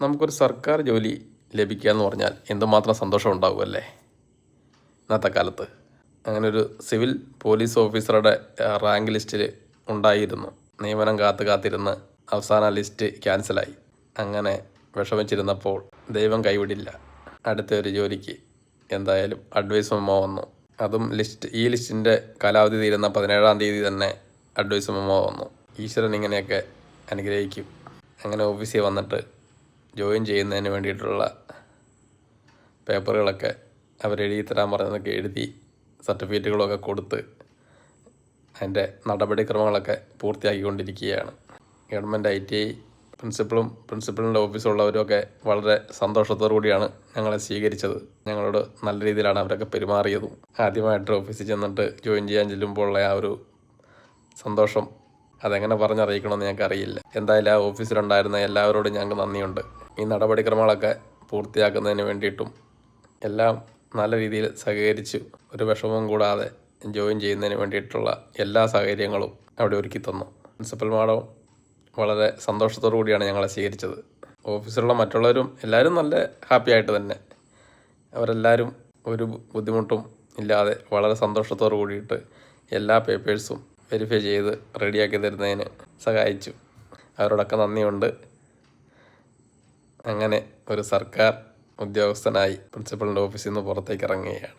നമുക്കൊരു സർക്കാർ ജോലി ലഭിക്കുക എന്ന് പറഞ്ഞാൽ എന്തുമാത്രം സന്തോഷം ഉണ്ടാവുമല്ലേ? ഇന്നത്തെ കാലത്ത്. അങ്ങനെ ഒരു സിവിൽ പോലീസ് ഓഫീസറുടെ റാങ്ക് ലിസ്റ്റിൽ ഉണ്ടായിരുന്നു. നിയമനം കാത്തു കാത്തിരുന്ന് അവസാന ലിസ്റ്റ് ക്യാൻസലായി. അങ്ങനെ വിഷമിച്ചിരുന്നപ്പോൾ ദൈവം കൈവിടില്ല. അടുത്ത ഒരു ജോലിക്ക് എന്തായാലും അഡ്വൈസ് മെമ്മോ വന്നു. അതും ലിസ്റ്റ് ഈ ലിസ്റ്റിന്റെ കാലാവധി തീരുന്ന പതിനേഴാം തീയതി തന്നെ അഡ്വൈസ് മെമ്മോ വന്നു. ഈശ്വരൻ ഇങ്ങനെയൊക്കെ അനുഗ്രഹിക്കും. അങ്ങനെ ഓഫീസിൽ വന്നിട്ട് ജോയിൻ ചെയ്യുന്നതിന് വേണ്ടിയിട്ടുള്ള പേപ്പറുകളൊക്കെ അവരെഴുതി തരാൻ പറഞ്ഞതൊക്കെ എഴുതി സർട്ടിഫിക്കറ്റുകളൊക്കെ കൊടുത്ത് അതിന്റെ നടപടിക്രമങ്ങളൊക്കെ പൂർത്തിയാക്കിക്കൊണ്ടിരിക്കുകയാണ്. ഗവൺമെന്റ് ഐ ടി ഐ പ്രിൻസിപ്പളും പ്രിൻസിപ്പളിന്റെ ഓഫീസുള്ളവരും ഒക്കെ വളരെ സന്തോഷത്തോടു കൂടിയാണ് ഞങ്ങളെ സ്വീകരിച്ചത്. ഞങ്ങളോട് നല്ല രീതിയിലാണ് അവരൊക്കെ പെരുമാറിയതും. ആദ്യമായിട്ട് ഓഫീസിൽ ചെന്നിട്ട് ജോയിൻ ചെയ്യാൻ ചെല്ലുമ്പോഴുള്ള ആ ഒരു സന്തോഷം അതെങ്ങനെ പറഞ്ഞറിയിക്കണമെന്ന് ഞങ്ങൾക്ക് അറിയില്ല എന്തായാലും ആ ഓഫീസിലുണ്ടായിരുന്ന എല്ലാവരോടും ഞങ്ങൾക്ക് നന്ദിയുണ്ട്. ഈ നടപടിക്രമങ്ങളൊക്കെ പൂർത്തിയാക്കുന്നതിന് വേണ്ടിയിട്ടും എല്ലാം നല്ല രീതിയിൽ സഹകരിച്ച് ഒരു വിഷമവും കൂടാതെ ജോയിൻ ചെയ്യുന്നതിന് വേണ്ടിയിട്ടുള്ള എല്ലാ സാഹചര്യങ്ങളും അവിടെ ഒരുക്കി തന്നു. പ്രിൻസിപ്പൽ മാഡം വളരെ സന്തോഷത്തോടു കൂടിയാണ് ഞങ്ങളെ സ്വീകരിച്ചത്. ഓഫീസിലുള്ള മറ്റുള്ളവരും എല്ലാവരും നല്ല ഹാപ്പി ആയിട്ട് തന്നെ. അവരെല്ലാവരും ഒരു ബുദ്ധിമുട്ടും ഇല്ലാതെ വളരെ സന്തോഷത്തോടു കൂടിയിട്ട് എല്ലാ പേപ്പേഴ്സും വെരിഫൈ ചെയ്ത് റെഡിയാക്കി തരുന്നതിന് സഹായിച്ചു. അവരോടൊക്കെ നന്ദിയുണ്ട്. അങ്ങനെ ഒരു സർക്കാർ ഉദ്യോഗസ്ഥനായി പ്രിൻസിപ്പളിന്റെ ഓഫീസിൽ നിന്ന് പുറത്തേക്ക് ഇറങ്ങുകയാണ്.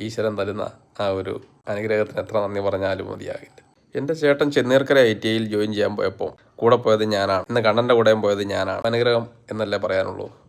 ഈശ്വരൻ തരുന്ന ആ ഒരു അനുഗ്രഹത്തിന് എത്ര നന്ദി പറഞ്ഞാലും മതിയാകില്ല. എന്റെ ചേട്ടൻ ചെന്നീർക്കര ഐ ടി ഐയിൽ ജോയിൻ ചെയ്യാൻ പോയപ്പോൾ കൂടെ പോയത് ഞാനാണ്. ഇന്ന് കണ്ണന്റെ കൂടെയും പോയത് ഞാനാണ്. അനുഗ്രഹം എന്നല്ലേ പറയാനുള്ളൂ.